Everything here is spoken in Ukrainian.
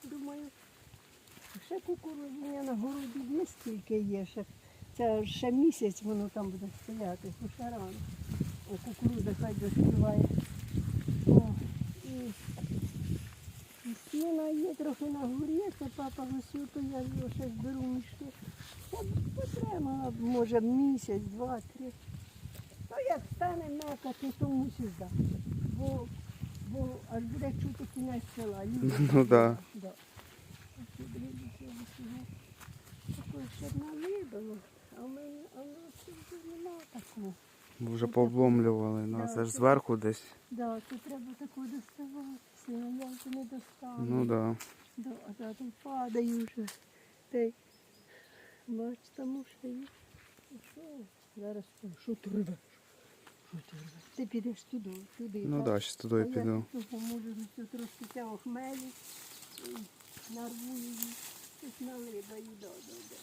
що думаю, ще мене на городі є стільки є. Ще, це ще місяць воно там буде стояти, бо ще рано. О, кукурудза хай доспіває. О, і, і сіна є трохи на горі, це папа гусів, то я його ще зберу мішки. Б, може, місяць, два, три. Ну, як стане мекати, то мусиш здати. Бо, бо аж буде чути кінець села. Ну, його Такої ще б навидало, а в мене, нас вже нема такого. Вже пообломлювали. Ну, це ж зверху десь. Да, тут треба такого доставати. Сильно я вже не достану. Ну да. Да, а зараз падаю вже. Бач, там. Ну, Що? Зараз що? що ти підеш туди, туди. Ну так? да, туди я піду. Я поможу тут трошки цього хмелі, нарву її, да, да, да.